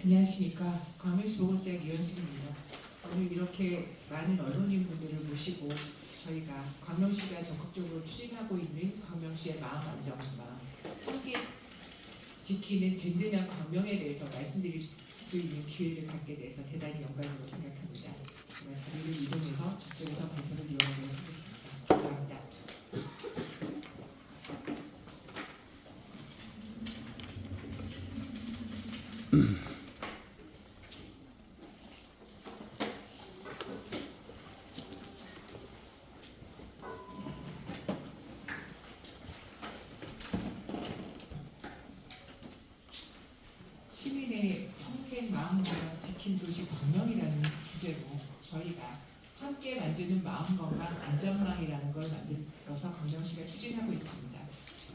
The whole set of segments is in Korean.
안녕하십니까 광명시 보건센터 이현숙입니다. 오늘 이렇게 많은 언론인 분들을 모시고 저희가 광명시가 적극적으로 추진하고 있는 광명시의 마음 안정마 함께 지키는 든든한 광명에 대해서 말씀드릴 수 있는 기회를 갖게 돼서 대단히 영광으로 생각합니다. 제가 자리를 이동해서 저쪽에서 발표를 이어가도록 하겠습니다. 시민의 평생 마음건강 지킨 도시 광명이라는 주제로 저희가 함께 만드는 마음건강 안전망이라는 걸 만들어서 광명시가 추진하고 있습니다.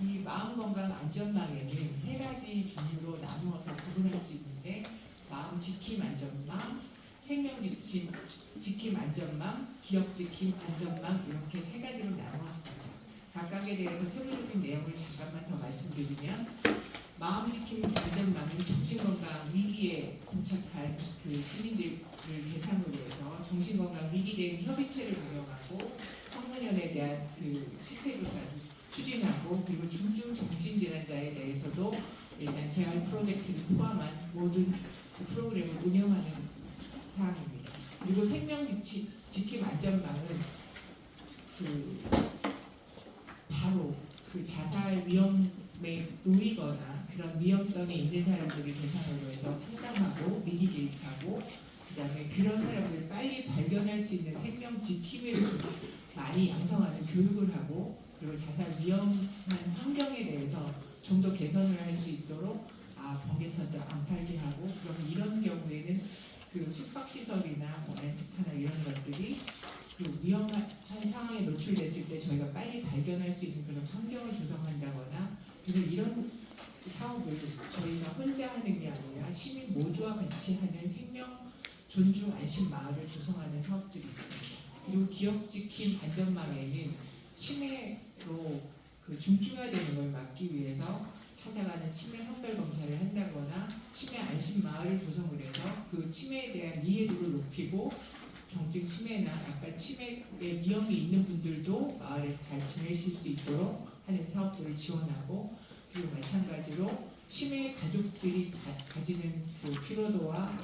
이 마음건강 안전망에는 세 가지 종류로 나누어서 구분할 수 있는데 마음 지킴 안전망, 생명 지킴, 지킴 안전망, 기억 지킴 안전망 이렇게 세 가지로 나누었습니다. 각각에 대해서 세부적인 내용을 잠깐만 더 말씀드리면 마음 지킴 안전망은 정신건강 위기에 봉착한 그 시민들을 대상으로 해서 정신건강 위기 대응 협의체를 운영하고 청소년에 대한 그 실태조사를 추진하고 그리고 중증 정신질환자에 대해서도 일단 재활 프로젝트를 포함한 모든 그 프로그램을 운영하는 사항입니다. 그리고 생명 지킴, 지킴 안전망은 그 바로 그 자살 위험에 놓이거나 그런 위험성에 있는 사람들을 대상으로 해서 상담하고 미리 개입하고 그다음에 그런 사람들을 빨리 발견할 수 있는 생명 지킴을 좀 많이 양성하는 교육을 하고 그리고 자살 위험한 환경에 대해서 좀 더 개선을 할 수 있도록 아 번개천자 안 팔게 하고 그럼 이런 경우에는 그 숙박시설이나 뭐 렌트카나 이런 것들이 그 위험한 상황에 노출됐을 때 저희가 빨리 발견할 수 있는 그런 환경을 조성한다거나 그래서 이런 사업을 저희가 혼자 하는 게 아니라 시민 모두와 같이 하는 생명 존중 안심 마을을 조성하는 사업들이 있습니다. 그리고 기업 지킴 안전망에는 치매로 그 중증화되는 걸 막기 위해서 찾아가는 치매 선별 검사를 한다거나 치매 안심 마을을 조성을 해서 그 치매에 대한 이해도를 높이고 경증 치매나 약간 치매의 위험이 있는 분들도 마을에서 잘 지내실 수 있도록 하는 사업들을 지원하고 그리고 마찬가지로 치매 가족들이 가, 가지는 그 피로도와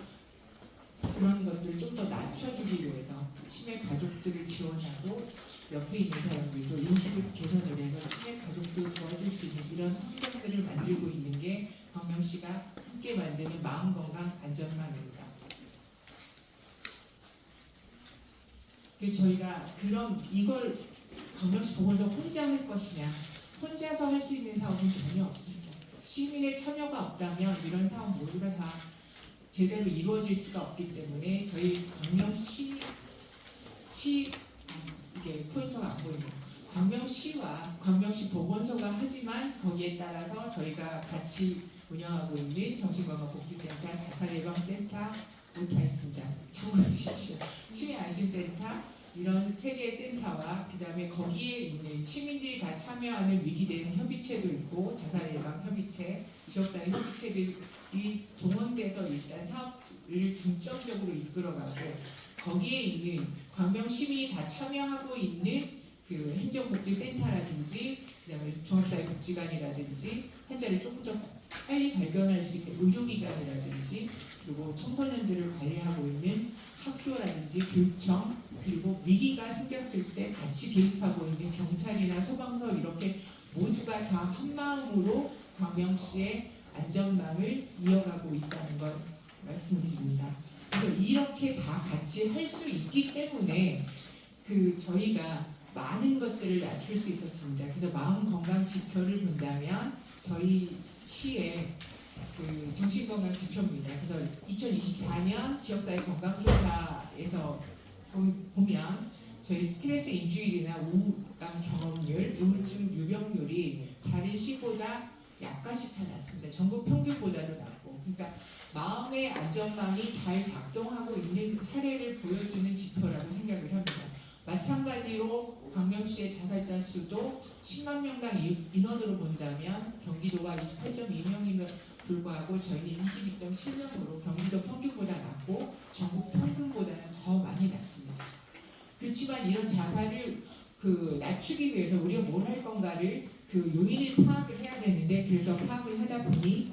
그런 것들을 좀 더 낮춰주기 위해서 치매 가족들을 지원하고 옆에 있는 사람들도 인식을 개선을 해서 치매 가족들 도와줄 수 있는 이런 환경들을 만들고 있는 게 광명시가 함께 만드는 마음 건강 안전망입니다. 그래서 저희가 그럼 이걸 광명시 보건소 혼자 할 것이냐 혼자서 할 수 있는 사업은 전혀 없습니다. 시민의 참여가 없다면 이런 사업 모두가 다 제대로 이루어질 수가 없기 때문에 저희 광명시 시 음, 이게 포인터가 안 보이네요. 광명시와 광명시 보건소가 하지만 거기에 따라서 저희가 같이 운영하고 있는 정신건강복지센터, 자살예방센터, 오타 있습니다. 참고해 주십시오. 치매 안심센터 이런 세 개의 센터와 그다음에 거기에 있는 시민들이 다 참여하는 위기 대응 협의체도 있고 자살 예방 협의체, 지역사회 협의체들이 동원돼서 일단 사업을 중점적으로 이끌어가고 거기에 있는 광명 시민이 다 참여하고 있는 그 행정복지센터라든지 그다음에 종합사회 복지관이라든지 환자를 조금 더 빨리 발견할 수 있는 의료기관이라든지 그리고 청소년들을 관리하고 있는 학교라든지 교육청 그리고 위기가 생겼을 때 같이 개입하고 있는 경찰이나 소방서 이렇게 모두가 다 한마음으로 광명시의 안전망을 이어가고 있다는 걸 말씀드립니다. 그래서 이렇게 다 같이 할 수 있기 때문에 그 저희가 많은 것들을 낮출 수 있었습니다. 그래서 마음 건강 지표를 본다면 저희 시의 그 정신건강 지표입니다. 그래서 2024년 지역사회 건강조사에서 보- 보면 저희 스트레스 인주율이나 우울감 경험률, 우울증 유병률이 다른 시보다 약간씩 다 낮습니다. 전국 평균보다도 낮고, 그러니까 마음의 안전망이 잘 작동하고 있는 사례를 보여주는 지표라고 생각을 합니다. 마찬가지로 광명시의 자살자 수도 10만 명당 이- 인원으로 본다면 경기도가 28.2명이면 불구하고 저희는 22.7명으로 경기도 평균보다 낮고 전국 평균보다는 더 많이 낮습니다. 그렇지만 이런 자살을 그 낮추기 위해서 우리가 뭘 할 건가를 그 요인을 파악을 해야 되는데 그래서 파악을 하다 보니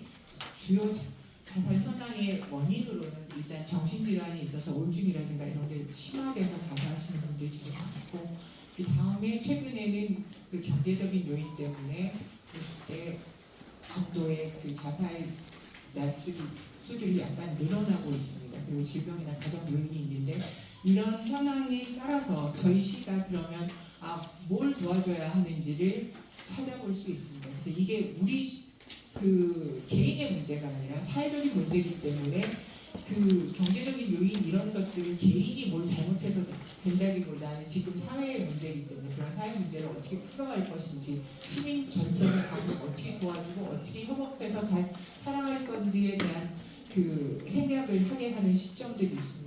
주요 자- 자살 현황의 원인으로는 일단 정신질환이 있어서 우울증이라든가 이런 게 심화돼서 자살하시는 분들이 지금 많고 그 다음에 최근에는 그 경제적인 요인 때문에 50대 정도의 그 자살자 수들이 약간 늘어나고 있습니다. 그리고 질병이나 가정 요인이 있는데 이런 현황에 따라서 저희 시가 그러면 아 뭘 도와줘야 하는지를 찾아볼 수 있습니다. 그래서 이게 우리 시- 그 개인의 문제가 아니라 사회적인 문제이기 때문에 그 경제적인 요인 이런 것들을 개인이 뭘 잘못해서 된다기보다는 지금 사회의 문제이기 때문에 그런 사회 문제를 어떻게 풀어갈 것인지 시민 전체를 어떻게 도와주고 어떻게 협업해서 잘 살아갈 건지에 대한 그 생각을 하게 하는 시점들이 있습니다.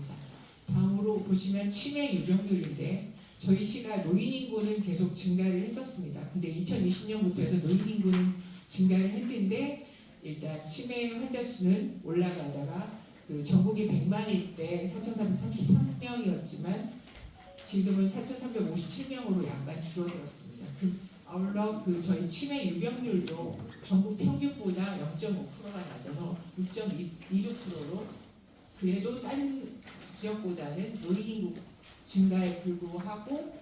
다음으로 보시면 치매 유병률인데 저희 시가 노인 인구는 계속 증가를 했었습니다. 근데 2020년부터 해서 노인 인구는 증가를 했는데 일단 치매 환자 수는 올라가다가 그 전국이 100만일 때 4,333명이었지만 지금은 4,357명으로 약간 줄어들었습니다. 그 아울러 그 저희 치매 유병률도 전국 평균보다 0.5%가 낮아서 6.26%로 그래도 다른 지역보다는 노인 증가에 불구하고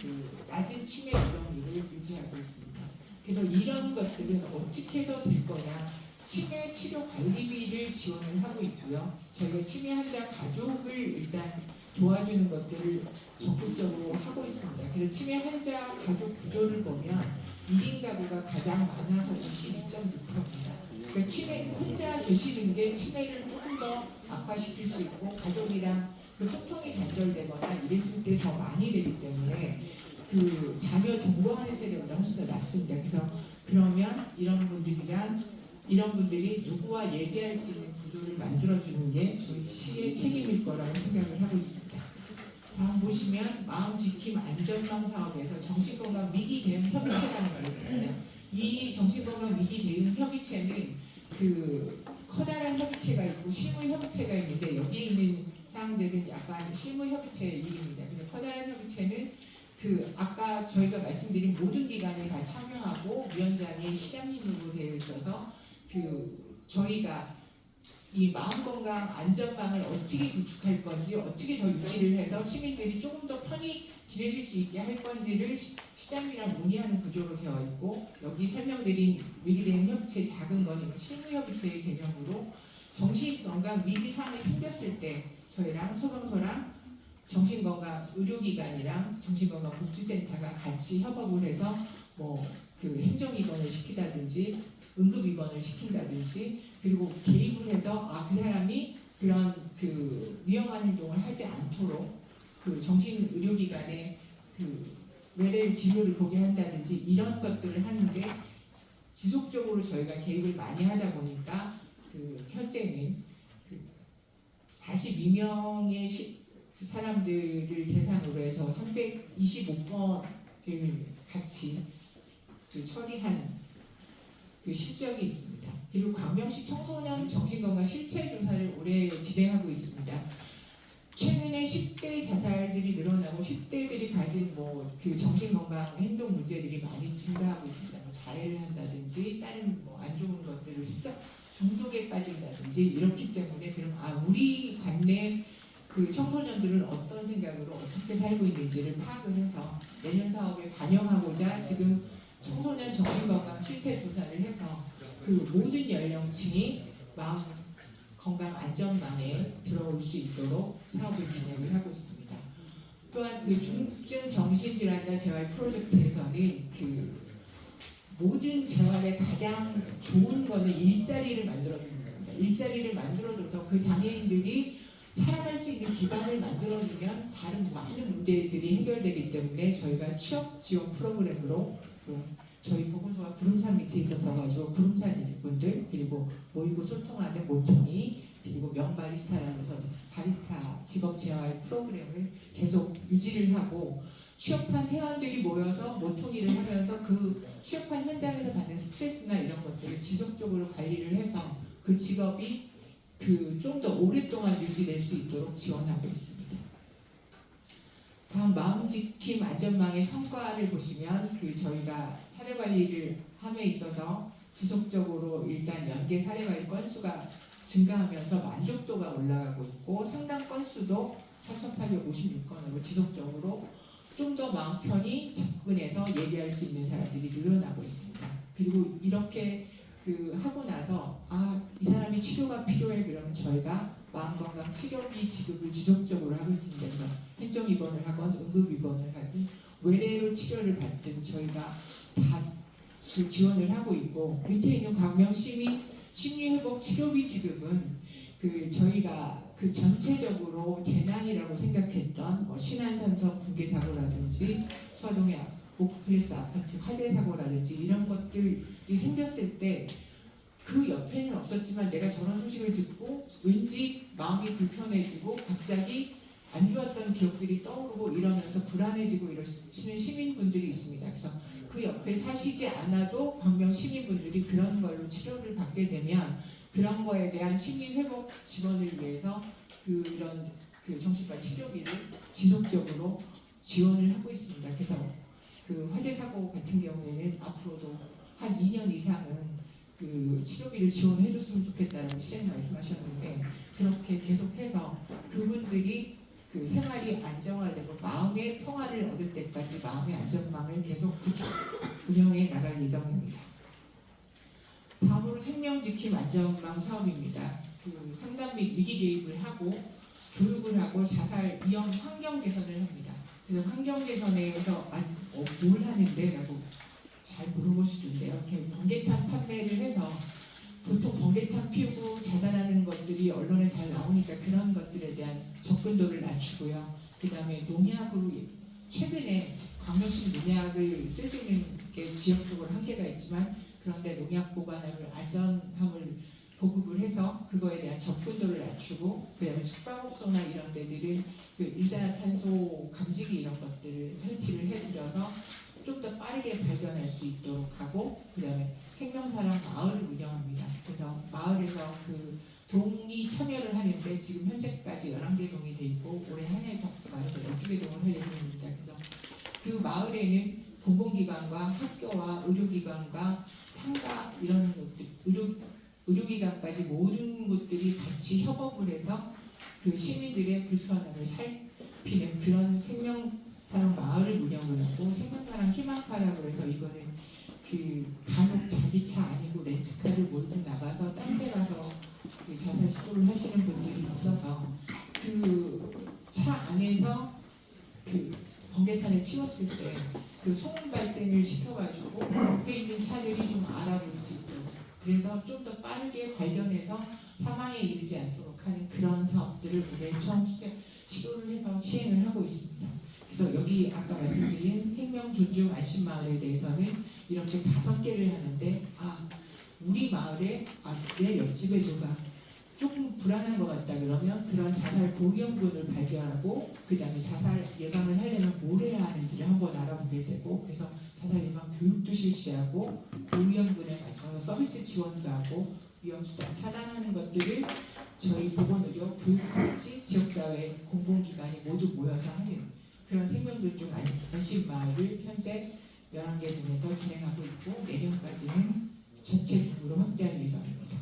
그 낮은 치매 유병률을 유지하고 있습니다. 그래서 이런 것들은 어떻게 해서 될 거냐 치매 치료 관리비를 지원을 하고 있고요. 저희가 치매 환자 가족을 일단 도와주는 것들을 적극적으로 하고 있습니다. 그래서 치매 환자 가족 구조를 보면 1인 가구가 가장 많아서 52.6%입니다. 그러니까 치매 혼자 계시는 게 치매를 조금 더 악화시킬 수 있고 가족이랑 그 소통이 단절되거나 이랬을 때 더 많이 되기 때문에 그 자녀 동거하는 세대보다 훨씬 더 낫습니다. 그래서 그러면 이런 분들이랑 이런 분들이 누구와 얘기할 수 있는 구조를 만들어주는 게 저희 시의 책임일 거라고 생각을 하고 있습니다. 다음 보시면 마음 지킴 안전망 사업에서 정신건강 위기 대응 협의체라는 걸 있습니다. 이 정신건강 위기 대응 협의체는 그 커다란 협의체가 있고 실무 협의체가 있는데 여기에 있는 사항들은 약간 실무 협의체 이름입니다. 근데 커다란 협의체는 그 아까 저희가 말씀드린 모든 기관에 다 참여하고 위원장이 시장님으로 되어 있어서 그 저희가 이 마음 건강 안전망을 어떻게 구축할 건지 어떻게 더 유지를 해서 시민들이 조금 더 편히 지내실 수 있게 할 건지를 시- 시장이랑 논의하는 구조로 되어 있고 여기 설명드린 위기대응 협의체 작은 거는 실무협의체의 개념으로 정신건강 위기 상황이 생겼을 때 저희랑 소방서랑 정신건강 의료기관이랑 정신건강복지센터가 같이 협업을 해서 뭐 그 행정입원을 시키다든지 응급입원을 시킨다든지 그리고 개입을 해서 아 그 사람이 그런 그 위험한 행동을 하지 않도록 그 정신 의료기관에 그 외래 진료를 보게 한다든지 이런 것들을 하는데 지속적으로 저희가 개입을 많이 하다 보니까 그 현재는 그 42명의 시, 사람들을 대상으로 해서 325건을 같이 그 처리한 그 실적이 있습니다. 그리고 광명시 청소년 정신건강 실체 조사를 올해 진행하고 있습니다. 최근에 10대 자살들이 늘어나고 10대들이 가진 뭐 그 정신건강 행동 문제들이 많이 증가하고 있습니다. 뭐 자해를 한다든지 다른 뭐 안 좋은 것들을 습 중독에 빠진다든지 이렇기 때문에 그럼 아 우리 관내 그 청소년들은 어떤 생각으로 어떻게 살고 있는지를 파악을 해서 내년 사업에 반영하고자 지금 청소년 정신건강 실태 조사를 해서 그 모든 연령층이 마음 건강 안전망에 들어올 수 있도록 사업을 진행을 하고 있습니다. 또한 그 중증 정신질환자 재활 프로젝트에서는 그 모든 재활의 가장 좋은 거는 일자리를 만들어주는 겁니다. 일자리를 만들어줘서 그 장애인들이 살아갈 수 있는 기반을 만들어주면 다른 많은 문제들이 해결되기 때문에 저희가 취업 지원 프로그램으로 그 저희 보건소가 구름산 밑에 있었어가지고 구름산 분들 그리고 모이고 소통하는 모통이 그리고 명바리스타라면서 바리스타 직업 재활 프로그램을 계속 유지를 하고 취업한 회원들이 모여서 모퉁이를 하면서 그 취업한 현장에서 받는 스트레스나 이런 것들을 지속적으로 관리를 해서 그 직업이 그 좀 더 오랫동안 유지될 수 있도록 지원하고 있습니다. 다음 마음지킴 안전망의 성과를 보시면 그 저희가 사례 관리를 함에 있어서 지속적으로 일단 연계 사례 관리 건수가 증가하면서 만족도가 올라가고 있고 상담 건수도 4,856건으로 지속적으로 좀 더 마음 편히 접근해서 얘기할 수 있는 사람들이 늘어나고 있습니다. 그리고 이렇게 그 하고 나서 아 이 사람이 치료가 필요해 그러면 저희가 마음건강 치료비 지급을 지속적으로 하고 있습니다. 행정 입원을 하건 응급 입원을 하든 외래로 치료를 받든 저희가 다그 지원을 하고 있고 밑에 있는 광명 시민 심리회복 치료비 지급은 그 저희가 그 전체적으로 재난이라고 생각했던 뭐 신안산성 붕괴 사고라든지 서동의 오크플레스 아파트 화재 사고라든지 이런 것들이 생겼을 때 그 옆에는 없었지만 내가 저런 소식을 듣고 왠지 마음이 불편해지고 갑자기 안 좋았던 기억들이 떠오르고 이러면서 불안해지고 이러시는 시민분들이 있습니다. 그래서 그 옆에 사시지 않아도 광명 시민분들이 그런 걸로 치료를 받게 되면 그런 거에 대한 심리 회복 지원을 위해서 그 이런 그 정신과 치료비를 지속적으로 지원을 하고 있습니다. 그래서 그 화재 사고 같은 경우에는 앞으로도 한 2년 이상은 그 치료비를 지원해 줬으면 좋겠다라고 시장 말씀하셨는데 그렇게 계속해서 그분들이 그 생활이 안정화되고 마음의 평화를 얻을 때까지 마음의 안전망을 계속 구축 운영해 나갈 예정입니다. 다음으로 생명지킴 안전망 사업입니다. 그 상담 및 위기 개입을 하고 교육을 하고 자살 위험 환경 개선을 합니다. 그래서 환경 개선에서 아, 어, 뭘 하는데라고 잘 물어보시던데요. 이렇게 번개탄 판매를 해서 보통 번개탄 피우고 자살하는 것들이 언론에 잘 나오니까 그런 것들에 대한 접근도를 낮추고요. 그 다음에 농약으로 최근에 광역시 농약을 쓸 수 있는 게 지역적으로 한계가 있지만 그런데 농약 보관함을 안전함을 보급을 해서 그거에 대한 접근도를 낮추고 그다음에 숙박업소나 이런 데들은 그 일산화탄소 감지기 이런 것들을 설치를 해드려서 좀 더 빠르게 발견할 수 있도록 하고 그다음에 생명사랑 마을을 운영합니다. 그래서 마을에서 그 동이 참여를 하는데 지금 현재까지 11개 동이 돼 있고 올해 한해더 가서 12개 동을 할 예정입니다. 그래서 그 마을에는 공공기관과 학교와 의료기관과 상가 이런 것들 의료 의료기관까지 모든 곳들이 같이 협업을 해서 그 시민들의 불편함을 살피는 그런 생명사랑 마을을 운영을 하고 생명사랑 희망카라고 해서 이거는 그 간혹 자기 차 아니고 렌트카를 몰고 나가서 딴 데 가서 그 자살 시도를 하시는 분들이 있어서 그 차 안에서 그 번개탄을 피웠을 때 그 소음 발생을 시켜가지고 옆에 있는 차들이 좀 알아볼 수 있도록 그래서 좀 더 빠르게 발견해서 사망에 이르지 않도록 하는 그런 사업들을 올해 처음 시작, 시도를 해서 시행을 하고 있습니다. 그래서 여기 아까 말씀드린 생명 존중 안심 마을에 대해서는 이렇게 다섯 개를 하는데 아 우리 마을에 아내 옆집에 누가 조금 불안한 것 같다 그러면 그런 자살 보험군을 발견하고 그 다음에 자살 예방을 하려면 뭘 해야 하는지를 한번 알아보게 되고 그래서 자살 예방 교육도 실시하고 보험군에 맞춰서 서비스 지원도 하고 위험수단 차단하는 것들을 저희 보건의료 교육같이 지역사회 공공기관이 모두 모여서 하는 그런 생명존중 안심 마을을 현재 11개 동에서 진행하고 있고 내년까지는 전체 규모로 확대할 예정입니다.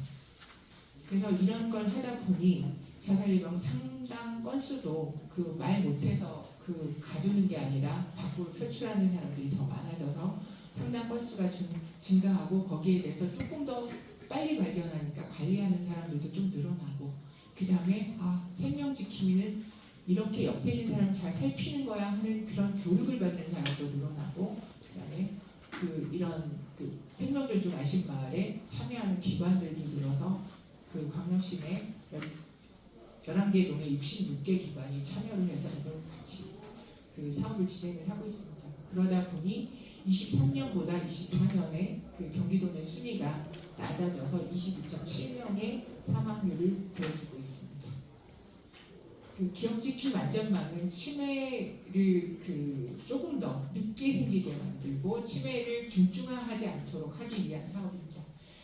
그래서 이런 걸 하다 보니 자살 예방 상담 건수도 그 말 못해서 그 가두는 게 아니라 밖으로 표출하는 사람들이 더 많아져서 상담 건수가 좀 증가하고 거기에 대해서 조금 더 빨리 발견하니까 관리하는 사람들도 좀 늘어나고 그 다음에 아 생명 지킴이는 이렇게 옆에 있는 사람 잘 살피는 거야 하는 그런 교육을 받는 사람도 늘어나고 그다음에 그 이런 그 생명존중 아신 마을에 참여하는 기관들도 늘어서 그 광역시 내 11개 동에 66개 기관이 참여를 해서 이걸 같이 그 사업을 진행을 하고 있습니다. 그러다 보니 23년보다 24년에 그 경기도 내 순위가 낮아져서 22.7명의 사망률을 보여주고 있습니다. 그 지킴 안전망은 치매를 그 조금 더 늦게 생기게 만들고 치매를 중증화하지 않도록 하기 위한 사업입니다.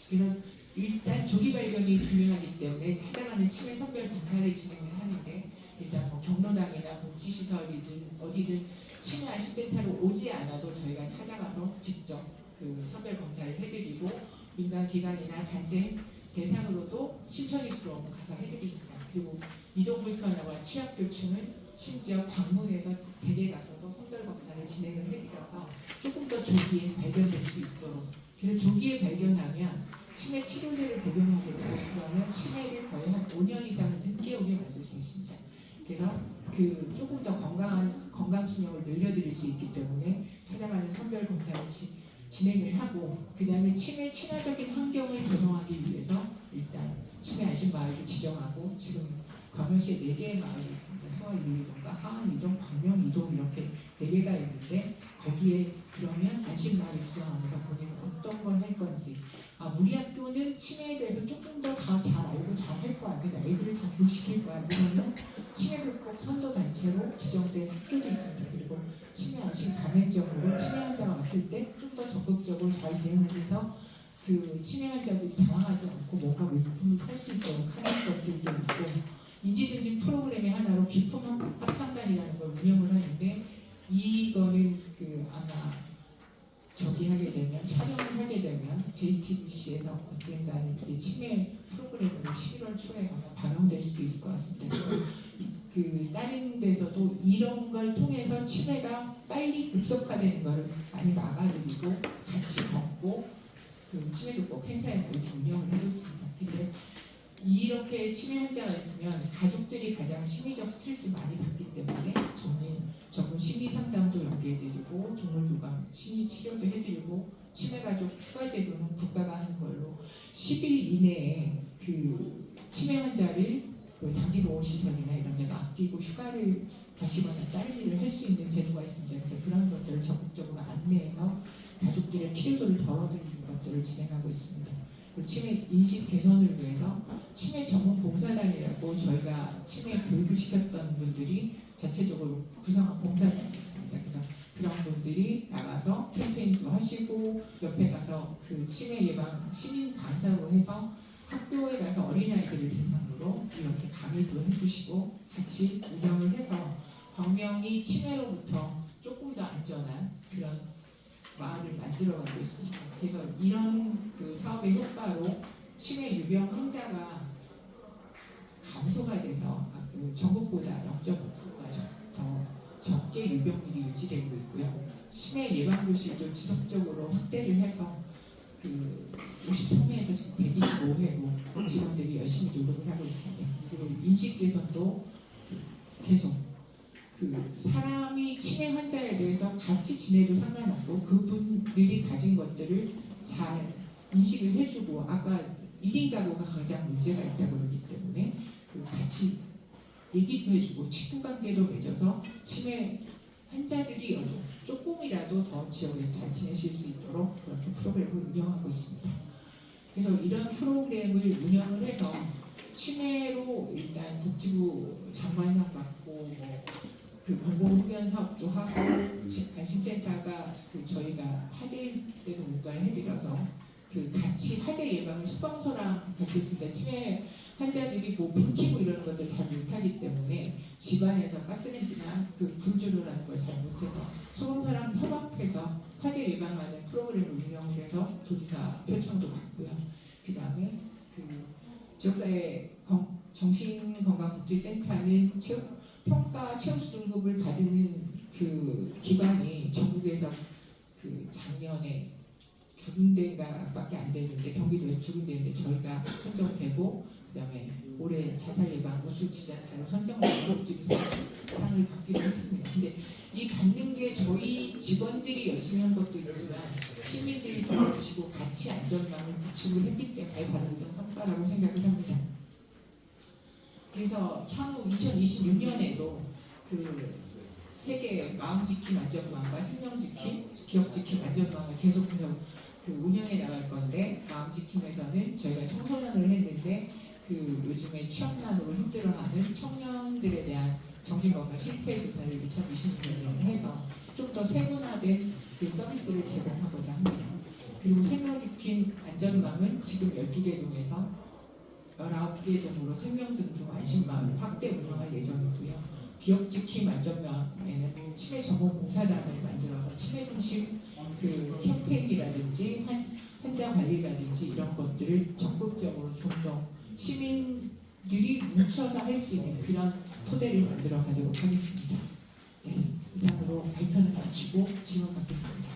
그래서 일단 조기 발견이 중요하기 때문에 찾아가는 치매 선별 검사를 진행을 하는데 일단 뭐 경로당이나 복지시설이든 어디든 치매 안심센터로 오지 않아도 저희가 찾아가서 직접 그 선별 검사를 해드리고 민간 기관이나 단체 대상으로도 신청이 들어오면 가서 해드립니다. 그리고 이동 불편하거나 취약 교충은 심지어 방문해서 댁에 가서도 선별 검사를 진행을 해드려서 조금 더 조기에 발견될 수 있도록 그래서 조기에 발견하면 치매 치료제를 복용하게 되고 그러면 치매를 거의 한 5년 이상 늦게 오게 만들 수 있습니다. 그래서 그 조금 더 건강한 건강 수명을 늘려드릴 수 있기 때문에 찾아가는 선별 검사를 지- 진행을 하고 그 다음에 치매 친화적인 환경을 조성하기 위해서 일단 치매 안심 마을을 지정하고 지금 광명시에 네 개의 마을이 있습니다. 소아 유리동과 하안 이동, 광명 이동 이렇게 네 개가 있는데 거기에 그러면 안심 마을을 지정하면서 본인은 어떤 걸 할 건지 아 우리 학교는 치매에 대해서 조금 더 다 잘 알고 잘 할 거야. 그래서 애들을 다 교육시킬 거야. 그러면 치매 극복 선도 단체로 지정된 학교도 있습니다. 그리고 치매 안심 가맹점으로 치매 환자가 왔을 때 좀 더 적극적으로 잘 대응해서 그 치매 환자들이 당황하지 않고 뭔가 물품을 살 수 있도록 하는 것들도 있고 인지증진 프로그램의 하나로 기품 합창단이라는 걸 운영을 하는데 이거는 그 아마 저기 하게 되면 촬영을 하게 되면 JTBC에서 언젠가는 이 치매 프로그램으로 11월 초에 아마 반영될 수도 있을 것 같습니다. 그 다른 데서도 이런 걸 통해서 치매가 빨리 급속화되는 것을 많이 막아드리고 같이 걷고 그 치매 극복 행사에 이렇게 운영을 해줬습니다 이렇게 치매 환자가 있으면 가족들이 가장 심리적 스트레스를 많이 받기 때문에 저는 전문 심리 상담도 연계해드리고 동물 유감 심리 치료도 해드리고 치매 가족 휴가 제도는 국가가 하는 걸로 10일 이내에 그 치매 환자를 그 장기 보호 시설이나 이런 데 맡기고 휴가를 가시거나 다른 일을 할 수 있는 제도가 있습니다. 그래서 그런 것들을 적극적으로 안내해서 가족들의 피로도를 덜어드리는 것들을 진행하고 있습니다. 그리고 치매 인식 개선을 위해서 치매 전문 봉사단이라고 저희가 치매 교육을 시켰던 분들이 자체적으로 구성한 봉사단이 있습니다. 그래서 그런 분들이 나가서 캠페인도 하시고 옆에 가서 그 치매 예방 시민 강사로 해서 학교에 가서 어린아이들을 대상으로 이렇게 강의도 해주시고 같이 운영을 해서 광명이 치매로부터 조금 더 안전한 그런 마을을 만들어가고 있습니다. 그래서 이런 그 사업의 효과로 치매 유병 환자가 감소가 돼서 그 전국보다 0.5%가 더 적게 유병률이 유지되고 있고요. 치매 예방 교실도 지속적으로 확대를 해서 그 53회에서 지금 125회로 직원들이 열심히 노력을 하고 있습니다. 그리고 인식 개선도 계속 그 사람이 치매 환자에 대해서 같이 지내도 상관없고 그분들이 가진 것들을 잘 인식을 해주고 아까 1인 가구가 가장 문제가 있다고 그러기 때문에 그 같이 얘기도 해주고 친구 관계도 맺어서 치매 환자들이 조금이라도 더 지역에서 잘 지내실 수 있도록 그렇게 프로그램을 운영하고 있습니다. 그래서 이런 프로그램을 운영을 해서 치매로 일단 복지부 장관상 받고 뭐 그 공공 후견 사업도 하고 지- 안심센터가 그 저희가 화재 때도 문과를 해드려서 그 같이 화재 예방을 소방서랑 같이 했습니다. 치매 환자들이 뭐 불 켜고 이러는 것들 잘 못하기 때문에 집안에서 가스렌지나 그 불주로라는 걸 잘 못해서 소방서랑 협업해서 화재 예방하는 프로그램을 운영을 해서 도지사 표창도 받고요. 그 다음에 그 지역사회 건- 정신건강복지센터는 체육, 평가 최우수 등급을 받는 그 기관이 전국에서 그 작년에 두 군데가밖에 안 되는데 경기도에서 두 군데인데 저희가 선정되고 그다음에 올해 자살 예방 우수 지자체로 선정되고 지금 상을 받기로 했습니다. 근데 이 받는 게 저희 직원들이 열심히 한 것도 있지만 시민들이 도와주시고 같이 안전망을 구축을 했기 때문에 받은 성과라고 생각을 합니다. 그래서 향후 2026년에도 그 세계 마음 지킴 안전망과 생명 지킴, 기억 지킴 안전망을 계속해서 그 운영해 나갈 건데 마음 지킴에서는 저희가 청소년을 했는데 그 요즘에 취업난으로 힘들어하는 청년들에 대한 정신건강 실태 조사를 2020년에 해서 좀 더 세분화된 그 서비스를 제공하고자 합니다. 그리고 생명 지킴 안전망은 지금 12개 동에서 19개 동으로 생명등중 안심망을 확대 운영할 예정이고요. 기업지킴 안전망에는 치매 전문 봉사단을 만들어서 치매 중심 그 캠페인이라든지 환, 환자 관리라든지 이런 것들을 적극적으로 좀 더 시민들이 뭉쳐서 할 수 있는 그런 토대를 만들어 가도록 하겠습니다. 네, 이상으로 발표는 마치고 질문 받겠습니다.